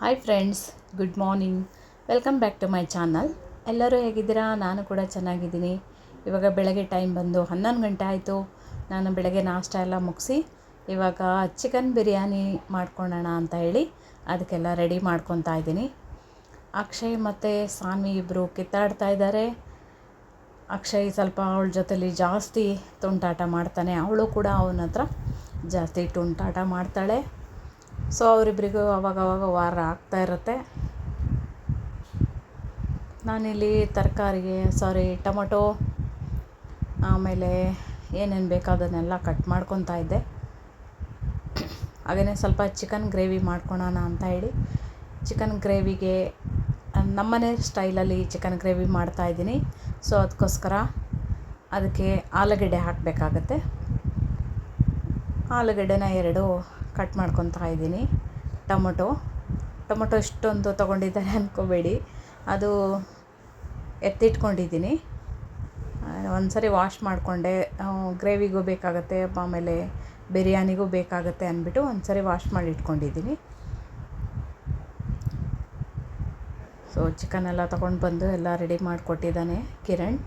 Hi friends good morning welcome back to my channel ಎಲ್ಲರೂ ಹೇಗಿದ್ದೀರಾ? ನಾನು ಕೂಡ ಚೆನ್ನಾಗಿದ್ದೀನಿ. ಇವಾಗ ಬೆಳಗ್ಗೆ ಟೈಮ್ ಬಂದು ಹನ್ನೊಂದು ಗಂಟೆ ಆಯಿತು. ನಾನು ಬೆಳಗ್ಗೆ ನಾಷ್ಟ ಎಲ್ಲ ಮುಗಿಸಿ, ಇವಾಗ ಚಿಕನ್ ಬಿರಿಯಾನಿ ಮಾಡ್ಕೊಳ್ಳೋಣ ಅಂತ ಹೇಳಿ ಅದಕ್ಕೆಲ್ಲ ರೆಡಿ ಮಾಡ್ಕೊತಾ ಇದ್ದೀನಿ. ಅಕ್ಷಯ್ ಮತ್ತು ಸಾನ್ವಿ ಇಬ್ಬರು ಕಿತ್ತಾಡ್ತಾ ಇದ್ದಾರೆ. ಅಕ್ಷಯ್ ಸ್ವಲ್ಪ ಅವಳ ಜೊತೆಲಿ ಜಾಸ್ತಿ ತುಂಟಾಟ ಮಾಡ್ತಾನೆ. ಅವಳು ಕೂಡ ಅವನ ಹತ್ರ ಜಾಸ್ತಿ ತುಂಟಾಟ ಮಾಡ್ತಾಳೆ. ಸೊ ಅವರಿಬ್ಬರಿಗೂ ಅವಾಗವಾಗ ವಾರ ಆಗ್ತಾ ಇರುತ್ತೆ. ನಾನಿಲ್ಲಿ ತರಕಾರಿಗೆ ಸಾರಿ ಟೊಮೊಟೊ, ಆಮೇಲೆ ಏನೇನು ಬೇಕೋ ಅದನ್ನೆಲ್ಲ ಕಟ್ ಮಾಡ್ಕೊತಾ ಇದ್ದೆ. ಹಾಗೆಯೇ ಸ್ವಲ್ಪ ಚಿಕನ್ ಗ್ರೇವಿ ಮಾಡ್ಕೊಳೋಣ ಅಂತ ಹೇಳಿ ಚಿಕನ್ ಗ್ರೇವಿಗೆ ನಮ್ಮನೆ ಸ್ಟೈಲಲ್ಲಿ ಚಿಕನ್ ಗ್ರೇವಿ ಮಾಡ್ತಾ ಇದ್ದೀನಿ. ಸೊ ಅದಕ್ಕೋಸ್ಕರ ಅದಕ್ಕೆ ಆಲೂಗಡ್ಡೆ ಹಾಕಬೇಕಾಗತ್ತೆ. ಆಲೂಗಡ್ಡೆನ ಎರಡು ಕಟ್ ಮಾಡ್ಕೊತಾ ಇದ್ದೀನಿ. ಟೊಮೊಟೊ. ಟೊಮೊಟೊ ಇಷ್ಟೊಂದು ತೊಗೊಂಡಿದ್ದಾರೆ ಅಂದ್ಕೋಬೇಡಿ ಅದು ಎತ್ತಿಟ್ಕೊಂಡಿದ್ದೀನಿ. ಒಂದು ಸರಿ ವಾಶ್ ಮಾಡಿಕೊಂಡೆ. ಗ್ರೇವಿಗೂ ಬೇಕಾಗುತ್ತೆ, ಆಮೇಲೆ ಬಿರಿಯಾನಿಗೂ ಬೇಕಾಗುತ್ತೆ ಅಂದ್ಬಿಟ್ಟು ಒಂದು ಸರಿ ವಾಶ್ ಮಾಡಿ ಇಟ್ಕೊಂಡಿದ್ದೀನಿ. ಸೊ ಚಿಕನ್ ಎಲ್ಲ ತೊಗೊಂಡು ಬಂದು ಎಲ್ಲ ರೆಡಿ ಮಾಡಿಕೊಟ್ಟಿದ್ದಾನೆ ಕಿರಣ್.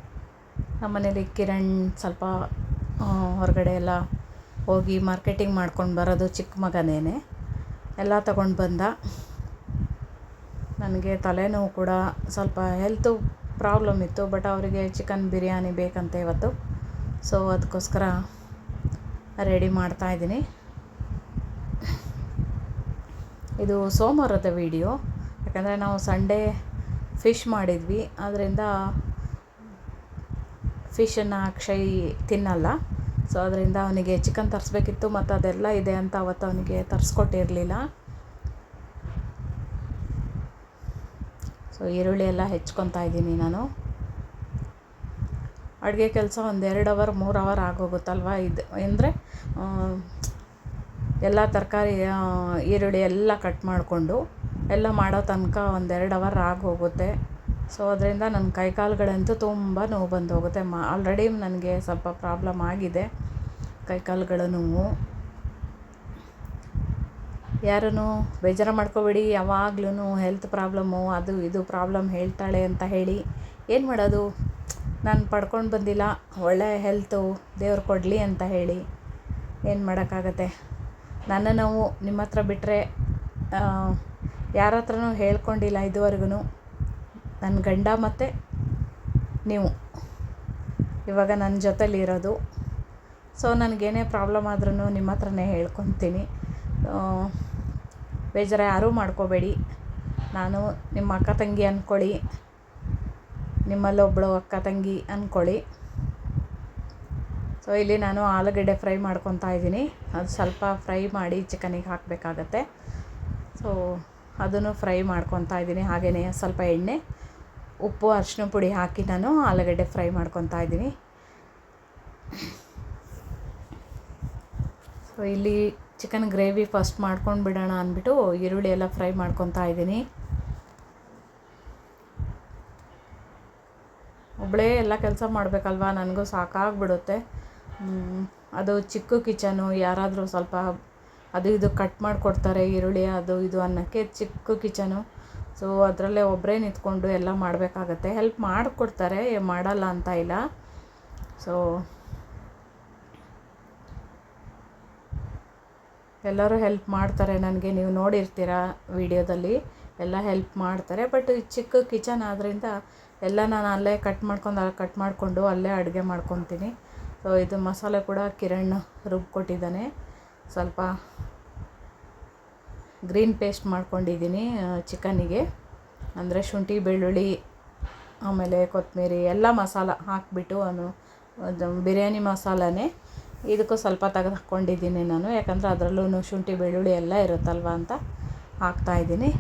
ನಮ್ಮನೇಲಿ ಕಿರಣ್ ಸ್ವಲ್ಪ ಹೊರಗಡೆ ಎಲ್ಲ ಹೋಗಿ ಮಾರ್ಕೆಟಿಂಗ್ ಮಾಡ್ಕೊಂಡು ಬರೋದು ಚಿಕ್ಕ ಮಗನೇ ಎಲ್ಲ ತಗೊಂಡು ಬಂದ. ನನಗೆ ತಲೆನೋವು ಕೂಡ ಸ್ವಲ್ಪ ಹೆಲ್ತು ಪ್ರಾಬ್ಲಮ್ ಇತ್ತು ಬಟ್ ಅವರಿಗೆ ಚಿಕನ್ ಬಿರಿಯಾನಿ ಬೇಕಂತ ಇವತ್ತು. ಸೊ ಅದಕ್ಕೋಸ್ಕರ ರೆಡಿ ಮಾಡ್ತಾ ಇದ್ದೀನಿ. ಇದು ಸೋಮವಾರದ ವಿಡಿಯೋ ಯಾಕಂದರೆ ನಾವು ಸಂಡೇ ಫಿಶ್ ಮಾಡಿದ್ವಿ. ಅದರಿಂದ ಫಿಶನ್ನು ಅಕ್ಷಯ್ ತಿನ್ನಲ್ಲ. ಸೊ ಅದರಿಂದ ಅವನಿಗೆ ಚಿಕನ್ ತರಿಸ್ಬೇಕಿತ್ತು ಮತ್ತು ಅದೆಲ್ಲ ಇದೆ ಅಂತ ಅವತ್ತು ಅವನಿಗೆ ತರಿಸ್ಕೊಟ್ಟಿರಲಿಲ್ಲ. ಸೊ ಈರುಳ್ಳಿ ಎಲ್ಲ ಹೆಚ್ಕೊತಾ ಇದ್ದೀನಿ ನಾನು. ಅಡುಗೆ ಕೆಲಸ ಒಂದು ಎರಡು ಅವರ್, ಮೂರು ಅವರ್ ಆಗೋಗುತ್ತಲ್ವ? ಇದು ಅಂದರೆ ಎಲ್ಲ ತರಕಾರಿ ಈರುಳ್ಳಿ ಎಲ್ಲ ಕಟ್ ಮಾಡಿಕೊಂಡು ಎಲ್ಲ ಮಾಡೋ ತನಕ ಒಂದೆರಡು ಅವರ್ ಆಗೋಗುತ್ತೆ. ಸೊ ಅದರಿಂದ ನನ್ನ ಕೈ ಕಾಲುಗಳಂತೂ ತುಂಬ ನೋವು ಬಂದು ಹೋಗುತ್ತೆ ಮಾ ಆಲ್ರೆಡಿ ನನಗೆ ಸ್ವಲ್ಪ ಪ್ರಾಬ್ಲಮ್ ಆಗಿದೆ. ಕೈ ಕಾಲುಗಳ ನೋವು. ಯಾರೂ ಬೇಜಾರು ಮಾಡ್ಕೋಬೇಡಿ ಯಾವಾಗ್ಲೂ ಹೆಲ್ತ್ ಪ್ರಾಬ್ಲಮ್ಮು ಅದು ಇದು ಪ್ರಾಬ್ಲಮ್ ಹೇಳ್ತಾಳೆ ಅಂತ ಹೇಳಿ ಏನು ಮಾಡೋದು? ನಾನು ಪಡ್ಕೊಂಡು ಬಂದಿಲ್ಲ ಒಳ್ಳೆಯ ಹೆಲ್ತು ದೇವ್ರು ಕೊಡಲಿ ಅಂತ ಹೇಳಿ ಏನು ಮಾಡೋಕ್ಕಾಗತ್ತೆ? ನನ್ನ ನೋವು ನಿಮ್ಮ ಹತ್ರ ಬಿಟ್ಟರೆ ಯಾರ ಹತ್ರನೂ ಹೇಳ್ಕೊಂಡಿಲ್ಲ ಇದುವರೆಗೂ ನನ್ನ ಗಂಡ ಮತ್ತು ನೀವು. ಇವಾಗ ನನ್ನ ಜೊತೆಲಿರೋದು. ಸೊ ನನಗೇನೇ ಪ್ರಾಬ್ಲಮ್ ಆದ್ರೂ ನಿಮ್ಮ ಹತ್ರನೇ ಹೇಳ್ಕೊತೀನಿ. ಬೇಜಾರು ಯಾರೂ ಮಾಡ್ಕೋಬೇಡಿ. ನಾನು ನಿಮ್ಮ ಅಕ್ಕ ತಂಗಿ ಅಂದ್ಕೊಳ್ಳಿ ನಿಮ್ಮಲ್ಲೊಬ್ಬಳು ಅಕ್ಕ ತಂಗಿ ಅಂದ್ಕೊಳ್ಳಿ ಸೊ ಇಲ್ಲಿ ನಾನು ಆಲೂಗಡ್ಡೆ ಫ್ರೈ ಮಾಡ್ಕೊತಾ ಇದ್ದೀನಿ. ಅದು ಸ್ವಲ್ಪ ಫ್ರೈ ಮಾಡಿ ಚಿಕನಿಗೆ ಹಾಕಬೇಕಾಗತ್ತೆ. ಸೊ ಅದನ್ನು ಫ್ರೈ ಮಾಡ್ಕೊತಾ ಇದ್ದೀನಿ. ಹಾಗೆಯೇ ಸ್ವಲ್ಪ ಎಣ್ಣೆ. ಉಪ್ಪು ಅರಿಶಿನ ಪುಡಿ ಹಾಕಿ ನಾನು ಆಲೂಗಡ್ಡೆ ಫ್ರೈ ಮಾಡ್ಕೊತಾ ಇದ್ದೀನಿ. ಸೊ ಇಲ್ಲಿ ಚಿಕನ್ ಗ್ರೇವಿ ಫಸ್ಟ್ ಮಾಡ್ಕೊಂಡು ಬಿಡೋಣ ಅಂದ್ಬಿಟ್ಟು ಈರುಳ್ಳಿ ಎಲ್ಲ ಫ್ರೈ ಮಾಡ್ಕೊತಾ ಇದ್ದೀನಿ. ಒಬ್ಬಳೇ ಎಲ್ಲ ಕೆಲಸ ಮಾಡಬೇಕಲ್ವಾ? ನನಗೂ ಸಾಕಾಗ್ಬಿಡುತ್ತೆ. ಅದು ಚಿಕ್ಕ ಕಿಚನು, ಯಾರಾದರೂ ಸ್ವಲ್ಪ ಅದು ಇದು ಕಟ್ ಮಾಡಿಕೊಡ್ತಾರೆ ಈರುಳ್ಳಿ, ಅದು ಇದು ಅನ್ನೋಕ್ಕೆ ಚಿಕ್ಕ ಕಿಚನು. ಸೊ ಅದರಲ್ಲೇ ಒಬ್ಬರೇ ನಿಂತ್ಕೊಂಡು ಎಲ್ಲ ಮಾಡಬೇಕಾಗತ್ತೆ. ಹೆಲ್ಪ್ ಮಾಡಿಕೊಡ್ತಾರೆ ಮಾಡಲ್ಲ ಅಂತ ಇಲ್ಲ. ಸೊ ಎಲ್ಲರೂ ಹೆಲ್ಪ್ ಮಾಡ್ತಾರೆ ನನಗೆ. ನೀವು ನೋಡಿರ್ತೀರ ವಿಡಿಯೋದಲ್ಲಿ, ಎಲ್ಲ ಹೆಲ್ಪ್ ಮಾಡ್ತಾರೆ. ಬಟ್ ಚಿಕ್ಕ ಕಿಚನ್ ಆದ್ದರಿಂದ ಎಲ್ಲ ನಾನು ಅಲ್ಲೇ ಕಟ್ ಮಾಡ್ಕೊಂಡು ಕಟ್ ಮಾಡಿಕೊಂಡು ಅಲ್ಲೇ ಅಡುಗೆ ಮಾಡ್ಕೊತೀನಿ. ಸೊ ಇದು ಮಸಾಲೆ ಕೂಡ ಕಿರಣ್ ರುಬ್ಕೊಟ್ಟಿದ್ದಾನೆ. ಸ್ವಲ್ಪ ಗ್ರೀನ್ ಪೇಸ್ಟ್ ಮಾಡ್ಕೊಂಡಿದ್ದೀನಿ ಚಿಕನಿಗೆ. ಅಂದರೆ ಶುಂಠಿ, ಬೆಳ್ಳುಳ್ಳಿ, ಆಮೇಲೆ ಕೊತ್ತಂಬರಿ, ಎಲ್ಲ ಮಸಾಲ ಹಾಕಿಬಿಟ್ಟು ಅವನು ಬಿರಿಯಾನಿ ಮಸಾಲನೇ ಇದಕ್ಕೂ ಸ್ವಲ್ಪ ತೆಗೆದು ಹಾಕ್ಕೊಂಡಿದ್ದೀನಿ ನಾನು. ಯಾಕಂದರೆ ಅದರಲ್ಲೂ ಶುಂಠಿ, ಬೆಳ್ಳುಳ್ಳಿ ಎಲ್ಲ ಇರುತ್ತಲ್ವ ಅಂತ ಹಾಕ್ತಾಯಿದ್ದೀನಿ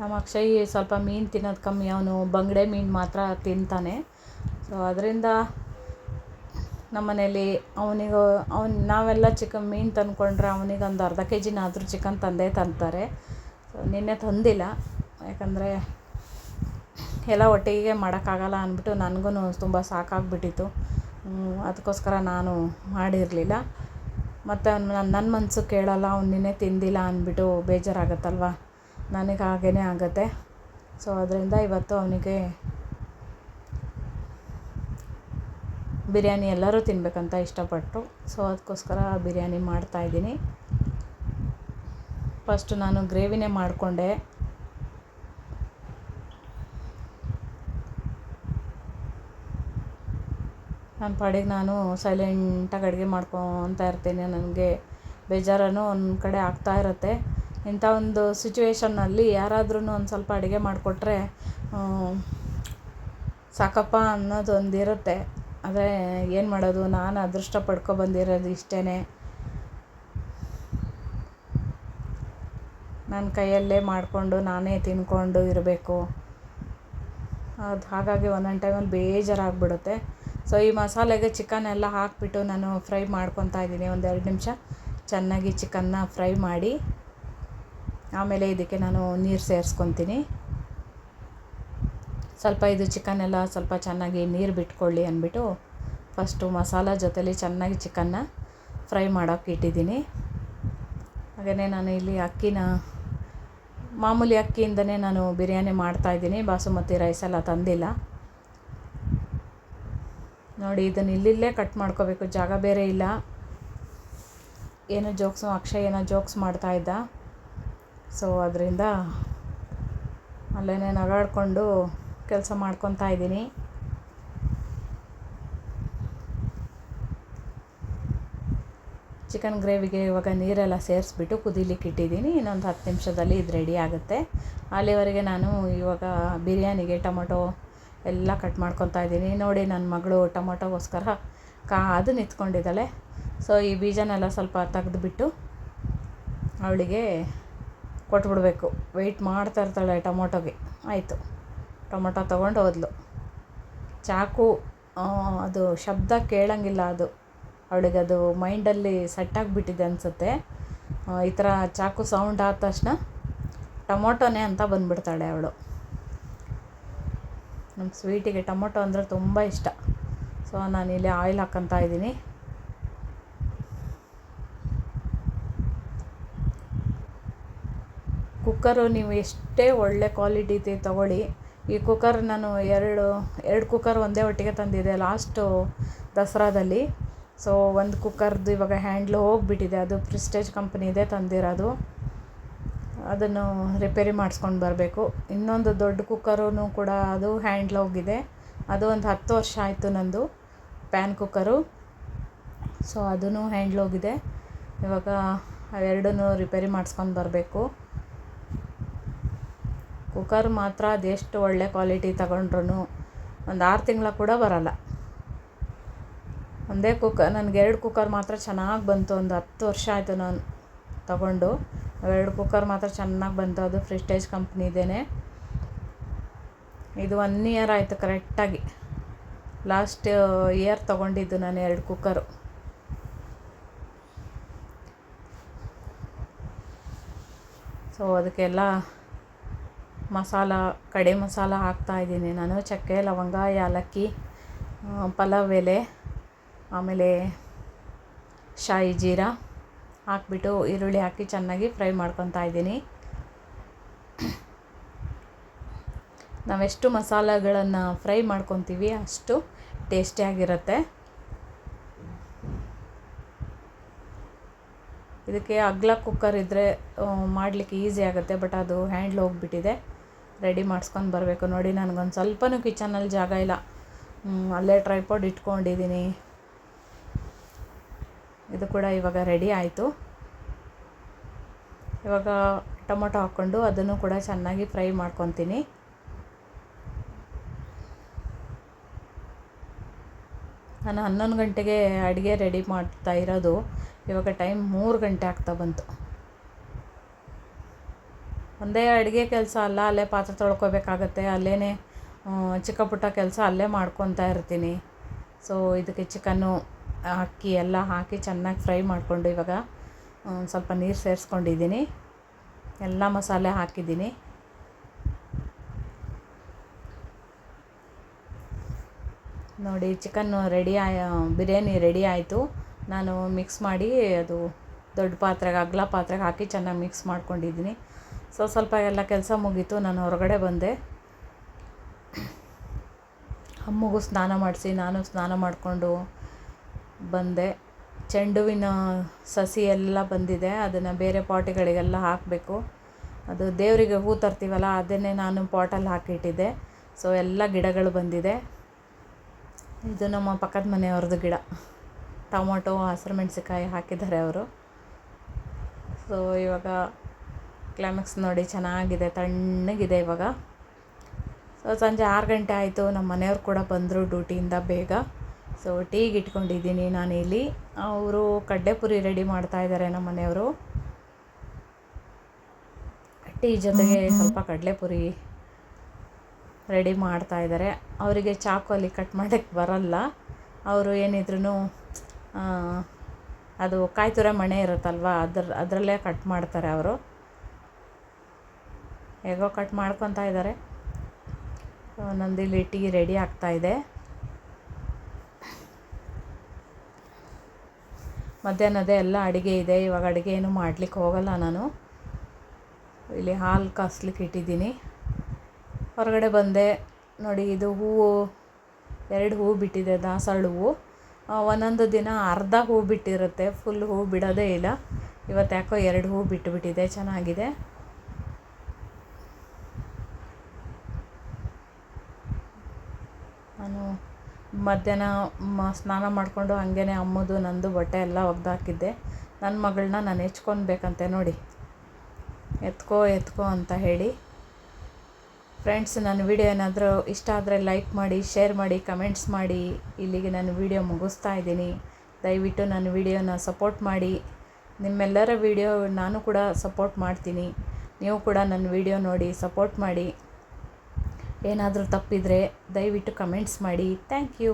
ನಮ್ಮ ಅಕ್ಷಯ್ ಸ್ವಲ್ಪ ಮೀನು ತಿನ್ನೋದು ಕಮ್ಮಿ. ಅವನು ಬಂಗಡೆ ಮೀನು ಮಾತ್ರ ತಿಂತಾನೆ. ಸೊ ಅದರಿಂದ ನಮ್ಮ ಮನೆಯಲ್ಲಿ ಅವನಿಗೆ, ಅವ್ನು, ನಾವೆಲ್ಲ ಚಿಕನ್ ಮೀನು ತಂದ್ಕೊಂಡ್ರೆ ಅವನಿಗೆ ಒಂದು ಅರ್ಧ ಕೆ ಜಿನಾದರೂ ಚಿಕನ್ ತಂದೇ ತಂತಾರೆ. ಸೊ ನಿನ್ನೆ ತಂದಿಲ್ಲ. ಯಾಕಂದರೆ ಎಲ್ಲ ಒಟ್ಟಿಗೆ ಮಾಡೋಕ್ಕಾಗಲ್ಲ ಅಂದ್ಬಿಟ್ಟು ನನಗೂ ತುಂಬ ಸಾಕಾಗಿಬಿಟ್ಟಿತ್ತು. ಅದಕ್ಕೋಸ್ಕರ ನಾನು ಮಾಡಿರಲಿಲ್ಲ. ಮತ್ತು ನನ್ನ ನನ್ನ ಮನಸ್ಸು ಕೇಳಲ್ಲ, ಅವ್ನು ನಿನ್ನೆ ತಿಂದಿಲ್ಲ ಅಂದ್ಬಿಟ್ಟು ಬೇಜಾರಾಗುತ್ತಲ್ವ? ನನಗೆ ಹಾಗೇ ಆಗುತ್ತೆ. ಸೊ ಅದರಿಂದ ಇವತ್ತು ಅವನಿಗೆ ಬಿರಿಯಾನಿ ಎಲ್ಲರೂ ತಿನ್ನಬೇಕಂತ ಇಷ್ಟಪಟ್ಟರು ಸೊ ಅದಕ್ಕೋಸ್ಕರ ಬಿರಿಯಾನಿ ಮಾಡ್ತಾಯಿದ್ದೀನಿ ಫಸ್ಟು ನಾನು ಗ್ರೇವಿನೇ ಮಾಡಿಕೊಂಡೆ. ನನ್ನ ಪಾಡಿಗೆ ನಾನು ಸೈಲೆಂಟಾಗಿ ಅಡುಗೆ ಮಾಡ್ಕೊತಾ ಇರ್ತೀನಿ. ನನಗೆ ಬೇಜಾರನ್ನು ಒಂದು ಕಡೆ ಆಗ್ತಾ ಇರುತ್ತೆ. ಇಂಥ ಒಂದು ಸಿಚುವೇಶನ್ನಲ್ಲಿ ಯಾರಾದ್ರೂ ಒಂದು ಸ್ವಲ್ಪ ಅಡುಗೆ ಮಾಡಿಕೊಟ್ರೆ ಸಾಕಪ್ಪ ಅನ್ನೋದು ಒಂದು ಇರುತ್ತೆ ಆದರೆ ಏನು ಮಾಡೋದು, ನಾನು ಅದೃಷ್ಟ ಪಡ್ಕೊ ಬಂದಿರೋದು ಇಷ್ಟೇ ನನ್ನ ಕೈಯಲ್ಲೇ ಮಾಡಿಕೊಂಡು ನಾನೇ ತಿಂದ್ಕೊಂಡು ಇರಬೇಕು. ಅದು ಹಾಗಾಗಿ ಒಂದೊಂದು ಟೈಮಲ್ಲಿ ಬೇಜಾರಾಗ್ಬಿಡುತ್ತೆ. ಸೊ ಈ ಮಸಾಲೆಗೆ ಚಿಕನ್ ಎಲ್ಲ ಹಾಕಿಬಿಟ್ಟು ನಾನು ಫ್ರೈ ಮಾಡ್ಕೊತಾ ಇದ್ದೀನಿ ಒಂದು ಎರಡು ನಿಮಿಷ. ಚೆನ್ನಾಗಿ ಚಿಕನ್ನ ಫ್ರೈ ಮಾಡಿ, ಆಮೇಲೆ ಇದಕ್ಕೆ ನಾನು ನೀರು ಸೇರಿಸ್ಕೊತೀನಿ. ಸ್ವಲ್ಪ ಇದು ಚಿಕನ್ ಎಲ್ಲ ಸ್ವಲ್ಪ ಚೆನ್ನಾಗಿ ನೀರು ಬಿಟ್ಕೊಳ್ಳಿ ಅಂದ್ಬಿಟ್ಟು ಫಸ್ಟು ಮಸಾಲ ಜೊತೇಲಿ ಚೆನ್ನಾಗಿ ಚಿಕನ್ನ ಫ್ರೈ ಮಾಡೋಕೆ ಇಟ್ಟಿದ್ದೀನಿ. ಹಾಗೆಯೇ ನಾನು ಇಲ್ಲಿ ಅಕ್ಕಿನ, ಮಾಮೂಲಿ ಅಕ್ಕಿಯಿಂದನೇ ನಾನು ಬಿರಿಯಾನಿ ಮಾಡ್ತಾಯಿದ್ದೀನಿ ಬಾಸುಮತಿ ರೈಸ್ ಎಲ್ಲ ತಂದಿಲ್ಲ. ನೋಡಿ, ಇದನ್ನು ಇಲ್ಲಿಲ್ಲೇ ಕಟ್ ಮಾಡ್ಕೋಬೇಕು. ಜಾಗ ಬೇರೆ ಇಲ್ಲ. ಏನೋ ಜೋಕ್ಸು ಅಕ್ಷಯ್ ಏನೋ ಜೋಕ್ಸ್ ಮಾಡ್ತಾಯಿದ್ದ ಸೊ ಅದರಿಂದ ಅಲ್ಲೇ ನಗಾಡಿಕೊಂಡು ಕೆಲಸ ಮಾಡ್ಕೊತಾ ಇದ್ದೀನಿ. ಚಿಕನ್ ಗ್ರೇವಿಗೆ ಇವಾಗ ನೀರೆಲ್ಲ ಸೇರಿಸ್ಬಿಟ್ಟು ಕುದಿಲಿಕ್ಕೆ ಇಟ್ಟಿದ್ದೀನಿ. ಇನ್ನೊಂದು ಹತ್ತು ನಿಮಿಷದಲ್ಲಿ ಇದು ರೆಡಿ ಆಗುತ್ತೆ. ಅಲ್ಲಿವರೆಗೆ ನಾನು ಇವಾಗ ಬಿರಿಯಾನಿಗೆ ಟೊಮೊಟೊ ಎಲ್ಲ ಕಟ್ ಮಾಡ್ಕೊತಾ ಇದ್ದೀನಿ. ನೋಡಿ ನನ್ನ ಮಗಳು ಟೊಮೊಟೊಗೋಸ್ಕರ ಕಾದು ನಿಂತ್ಕೊಂಡಿದ್ದಾಳೆ. ಸೊ ಈ ಬೀಜನೆಲ್ಲ ಸ್ವಲ್ಪ ತೆಗೆದುಬಿಟ್ಟು ಅವಳಿಗೆ ಕೊಟ್ಬಿಡ್ಬೇಕು. ವೆಯ್ಟ್ ಮಾಡ್ತಾ ಇರ್ತಾಳೆ ಟೊಮೊಟೊಗೆ. ಆಯಿತು. ಟೊಮೊಟೊ ತೊಗೊಂಡು ಹೋದ್ಲು. ಚಾಕು ಅದು ಶಬ್ದ ಕೇಳೋಂಗಿಲ್ಲ ಅದು. ಅವಳಿಗೆ ಅದು ಮೈಂಡಲ್ಲಿ ಸೆಟ್ಟಾಗಿಬಿಟ್ಟಿದೆ ಅನಿಸುತ್ತೆ. ಈ ಥರ ಚಾಕು ಸೌಂಡ್ ಆದ ತಕ್ಷಣ ಟೊಮೊಟೊನೇ ಅಂತ ಬಂದುಬಿಡ್ತಾಳೆ ಅವಳು. ನಮ್ಮ ಸ್ವೀಟಿಗೆ ಟೊಮೊಟೊ ಅಂದರೆ ತುಂಬ ಇಷ್ಟ. ಸೊ, ನಾನು ಇಲ್ಲಿ ಆಯಿಲ್ ಹಾಕ್ಕೊತಾ ಇದ್ದೀನಿ. ಕುಕ್ಕರು ನೀವು ಎಷ್ಟೇ ಒಳ್ಳೆ ಕ್ವಾಲಿಟಿ ತಗೊಳ್ಳಿ ಈ ಕುಕ್ಕರ್ ನಾನು ಎರಡು ಎರಡು ಕುಕ್ಕರ್ ಒಂದೇ ಒಟ್ಟಿಗೆ ತಂದಿದ್ದೆ ಲಾಸ್ಟು ದಸರಾದಲ್ಲಿ. ಸೊ ಒಂದು ಕುಕ್ಕರ್ದು ಇವಾಗ ಹ್ಯಾಂಡ್ಲು ಹೋಗಿಬಿಟ್ಟಿದೆ. ಅದು ಪ್ರಿಸ್ಟೇಜ್ ಕಂಪ್ನಿದೇ ತಂದಿರೋದು. ಅದನ್ನು ರಿಪೇರಿ ಮಾಡಿಸ್ಕೊಂಡು ಬರಬೇಕು. ಇನ್ನೊಂದು ದೊಡ್ಡ ಕುಕ್ಕರೂ ಕೂಡ ಅದು ಹ್ಯಾಂಡ್ಲ್ ಹೋಗಿದೆ. ಅದು ಒಂದು ಹತ್ತು ವರ್ಷ ಆಯಿತು ನಂದು ಪ್ಯಾನ್ ಕುಕ್ಕರು ಸೊ ಅದೂ ಹ್ಯಾಂಡ್ಲ್ ಹೋಗಿದೆ. ಇವಾಗ ಎರಡನ್ನೂ ರಿಪೇರಿ ಮಾಡಿಸ್ಕೊಂಡು ಬರಬೇಕು. ಕುಕ್ಕರ್ ಮಾತ್ರ ಅದೆಷ್ಟು ಒಳ್ಳೆ ಕ್ವಾಲಿಟಿ ತಗೊಂಡ್ರು ಒಂದು ಆರು ತಿಂಗಳ ಕೂಡ ಬರಲ್ಲ. ಒಂದೇ ಕುಕ್ಕರ್ ನನಗೆ ಎರಡು ಕುಕ್ಕರ್ ಮಾತ್ರ ಚೆನ್ನಾಗಿ ಬಂತು, ಒಂದು ಹತ್ತು ವರ್ಷ ಆಯಿತು ನಾನು ತಗೊಂಡು. ಎರಡು ಕುಕ್ಕರ್ ಮಾತ್ರ ಚೆನ್ನಾಗಿ ಬಂತು, ಅದು ಫ್ರಿಸ್ಟೇಜ್ ಕಂಪ್ನಿದೇನೆ ಇದು ಒನ್ ಇಯರ್ ಆಯಿತು ಕರೆಕ್ಟಾಗಿ ಲಾಸ್ಟ್ ಇಯರ್ ತೊಗೊಂಡಿದ್ದು ನಾನು ಎರಡು ಕುಕ್ಕರು. ಸೊ ಅದಕ್ಕೆಲ್ಲ ಮಸಾಲ, ಕಡೆ ಮಸಾಲ ಹಾಕ್ತಾಯಿದ್ದೀನಿ ನಾನು ಚಕ್ಕೆ, ಲವಂಗ ಏಲಕ್ಕಿ ಪಲಾವ್ ಎಲೆ, ಆಮೇಲೆ ಶಾಯಿ ಜೀರಾ ಹಾಕ್ಬಿಟ್ಟು ಈರುಳ್ಳಿ ಹಾಕಿ ಚೆನ್ನಾಗಿ ಫ್ರೈ ಮಾಡ್ಕೊತಾ ಇದ್ದೀನಿ. ನಾವೆಷ್ಟು ಮಸಾಲಗಳನ್ನು ಫ್ರೈ ಮಾಡ್ಕೊತೀವಿ ಅಷ್ಟು ಟೇಸ್ಟಿಯಾಗಿರುತ್ತೆ ಇದಕ್ಕೆ ಅಗ್ಲ ಕುಕ್ಕರ್ ಇದ್ದರೆ ಮಾಡಲಿಕ್ಕೆ ಈಸಿ ಆಗುತ್ತೆ ಬಟ್ ಅದು ಹ್ಯಾಂಡ್ಲ್ ಹೋಗಿಬಿಟ್ಟಿದೆ. ರೆಡಿ ಮಾಡಿಸ್ಕೊಂಡು ಬರಬೇಕು. ನೋಡಿ, ನನಗೊಂದು ಸ್ವಲ್ಪನೂ ಕಿಚನಲ್ಲಿ ಜಾಗ ಇಲ್ಲ. ಅಲ್ಲೇ ಟ್ರೈಪಾಡ್ ಇಟ್ಕೊಂಡಿದ್ದೀನಿ ಇದು ಕೂಡ ಇವಾಗ ರೆಡಿ ಆಯಿತು. ಇವಾಗ ಟೊಮೊಟೊ ಹಾಕ್ಕೊಂಡು ಅದನ್ನು ಕೂಡ ಚೆನ್ನಾಗಿ ಫ್ರೈ ಮಾಡ್ಕೊತೀನಿ. ನಾನು ಹನ್ನೊಂದು ಗಂಟೆಗೆ ಅಡುಗೆ ರೆಡಿ ಮಾಡ್ತಾ ಇರೋದು. ಇವಾಗ ಟೈಮ್ ಮೂರು ಗಂಟೆ ಆಗ್ತಾ ಬಂತು. ಒಂದೇ ಅಡುಗೆ ಕೆಲಸ ಅಲ್ಲ, ಅಲ್ಲೇ ಪಾತ್ರೆ ತೊಳ್ಕೊಬೇಕಾಗತ್ತೆ ಅಲ್ಲೇ ಚಿಕ್ಕ ಪುಟ್ಟ ಕೆಲಸ ಅಲ್ಲೇ ಮಾಡ್ಕೊತಾ ಇರ್ತೀನಿ. ಸೊ ಇದಕ್ಕೆ ಚಿಕನ್ನು ಅಕ್ಕಿ ಎಲ್ಲ ಹಾಕಿ ಚೆನ್ನಾಗಿ ಫ್ರೈ ಮಾಡಿಕೊಂಡು ಇವಾಗ ಸ್ವಲ್ಪ ನೀರು ಸೇರಿಸ್ಕೊಂಡಿದ್ದೀನಿ. ಎಲ್ಲ ಮಸಾಲೆ ಹಾಕಿದ್ದೀನಿ. ನೋಡಿ, ಚಿಕನ್ನು ರೆಡಿ ಆಯ ಬಿರಿಯಾನಿ ರೆಡಿ ಆಯಿತು. ನಾನು ಮಿಕ್ಸ್ ಮಾಡಿ ಅದು ದೊಡ್ಡ ಪಾತ್ರೆಗೆ, ಅಗ್ಲ ಪಾತ್ರೆಗೆ ಹಾಕಿ ಚೆನ್ನಾಗಿ ಮಿಕ್ಸ್ ಮಾಡ್ಕೊಂಡಿದ್ದೀನಿ. ಸೊ, ಸ್ವಲ್ಪ ಎಲ್ಲ ಕೆಲಸ ಮುಗೀತು. ನಾನು ಹೊರಗಡೆ ಬಂದೆ. ಅಮ್ಮಗೂ ಸ್ನಾನ ಮಾಡಿಸಿ, ನಾನು ಸ್ನಾನ ಮಾಡಿಕೊಂಡು ಬಂದೆ. ಚೆಂಡುವಿನ ಸಸಿ ಎಲ್ಲ ಬಂದಿದೆ. ಅದನ್ನು ಬೇರೆ ಪಾಟಿಗಳಿಗೆಲ್ಲ ಹಾಕಬೇಕು. ಅದು ದೇವರಿಗೆ ಹೂ ತರ್ತೀವಲ್ಲ, ಅದನ್ನೇ ನಾನು ಪಾಟಲ್ಲಿ ಹಾಕಿಟ್ಟಿದ್ದೆ. ಸೊ, ಎಲ್ಲ ಗಿಡಗಳು ಬಂದಿದೆ. ಇದು ನಮ್ಮ ಪಕ್ಕದ ಮನೆಯವ್ರದ್ದು ಗಿಡ. ಟೊಮೊಟೊ, ಹಸಿರು ಮೆಣಸಿನ್ಕಾಯಿ ಹಾಕಿದ್ದಾರೆ ಅವರು. ಸೊ, ಇವಾಗ ಕ್ಲೈಮ್ಯಾಕ್ಸ್ ನೋಡಿ ಚೆನ್ನಾಗಿದೆ ತಣ್ಣಗಿದೆ ಇವಾಗ. ಸೊ ಸಂಜೆ ಆರು ಗಂಟೆ ಆಯಿತು ನಮ್ಮ ಮನೆಯವ್ರು ಕೂಡ ಬಂದರು ಡ್ಯೂಟಿಯಿಂದ ಬೇಗ. ಸೊ ಟೀಗೆ ಇಟ್ಕೊಂಡಿದ್ದೀನಿ ನಾನು ಇಲ್ಲಿ ಅವರು ಕಡ್ಡೆಪುರಿ ರೆಡಿ ಮಾಡ್ತಾ ಇದ್ದಾರೆ ನಮ್ಮ ಮನೆಯವರು. ಟೀ ಜೊತೆಗೆ ಸ್ವಲ್ಪ ಕಡಲೆಪುರಿ ರೆಡಿ ಮಾಡ್ತಾ ಇದ್ದಾರೆ ಅವರಿಗೆ ಚಾಕುವಲ್ಲಿ ಕಟ್ ಮಾಡೋಕ್ಕೆ ಬರಲ್ಲ. ಅವರು ಏನಿದ್ರು ಅದು ಕಾಯ್ತುರ ತುರಿ ಮಣೆ ಇರುತ್ತಲ್ವ ಅದ್ರ ಅದರಲ್ಲೇ ಕಟ್ ಮಾಡ್ತಾರೆ ಅವರು. ಹೇಗೋ ಕಟ್ ಮಾಡ್ಕೊತಾ ಇದ್ದಾರೆ. ನಂದು ಇಲ್ಲಿ ಟೀ ರೆಡಿ ಆಗ್ತಾ ಇದೆ. ಮಧ್ಯಾಹ್ನದೇ ಎಲ್ಲ ಅಡುಗೆ ಇದೆ. ಇವಾಗ ಅಡುಗೆ ಏನು ಮಾಡ್ಲಿಕ್ಕೆ ಹೋಗಲ್ಲ ನಾನು. ಇಲ್ಲಿ ಹಾಲು ಕಾಸ್ಲಿಕ್ಕೆ ಇಟ್ಟಿದ್ದೀನಿ. ಹೊರಗಡೆ ಬಂದೆ. ನೋಡಿ, ಇದು ಹೂವು, ಎರಡು ಹೂವು ಬಿಟ್ಟಿದೆ, ದಾಸಳ ಹೂವು. ಒಂದೊಂದು ದಿನ ಅರ್ಧ ಹೂವು ಬಿಟ್ಟಿರುತ್ತೆ. ಫುಲ್ ಹೂವು ಬಿಡೋದೇ ಇಲ್ಲ. ಇವತ್ತು ಯಾಕೋ ಎರಡು ಹೂವು ಬಿಟ್ಟುಬಿಟ್ಟಿದೆ ಚೆನ್ನಾಗಿದೆ. ನಾನು ಮಧ್ಯಾಹ್ನ ಮ, ಸ್ನಾನ ಮಾಡಿಕೊಂಡು ಹಾಗೇನೆ ಅಮ್ಮದು, ನಂದು ಬಟ್ಟೆ ಎಲ್ಲ ಒಗ್ದಾಕಿದ್ದೆ. ನನ್ನ ಮಗಳನ್ನ ನಾನು ಹೆಚ್ಕೊಳ್ಬೇಕಂತೆ ನೋಡಿ. ಎತ್ಕೋ ಎತ್ಕೋ ಅಂತ ಹೇಳಿ. ಫ್ರೆಂಡ್ಸ್ ನನ್ನ ವಿಡಿಯೋ ಏನಾದರೂ ಇಷ್ಟ ಆದರೆ ಲೈಕ್ ಮಾಡಿ ಶೇರ್ ಮಾಡಿ ಕಮೆಂಟ್ಸ್ ಮಾಡಿ. ಇಲ್ಲಿಗೆ ನಾನು ವಿಡಿಯೋ ಮುಗಿಸ್ತಾ ಇದ್ದೀನಿ. ದಯವಿಟ್ಟು ನನ್ನ ವಿಡಿಯೋನ ಸಪೋರ್ಟ್ ಮಾಡಿ. ನಿಮ್ಮೆಲ್ಲರ ವಿಡಿಯೋ ನಾನು ಕೂಡ ಸಪೋರ್ಟ್ ಮಾಡ್ತೀನಿ. ನೀವು ಕೂಡ ನನ್ನ ವಿಡಿಯೋ ನೋಡಿ ಸಪೋರ್ಟ್ ಮಾಡಿ. ಏನಾದರೂ ತಪ್ಪಿದರೆ ದಯವಿಟ್ಟು ಕಮೆಂಟ್ಸ್ ಮಾಡಿ. Thank you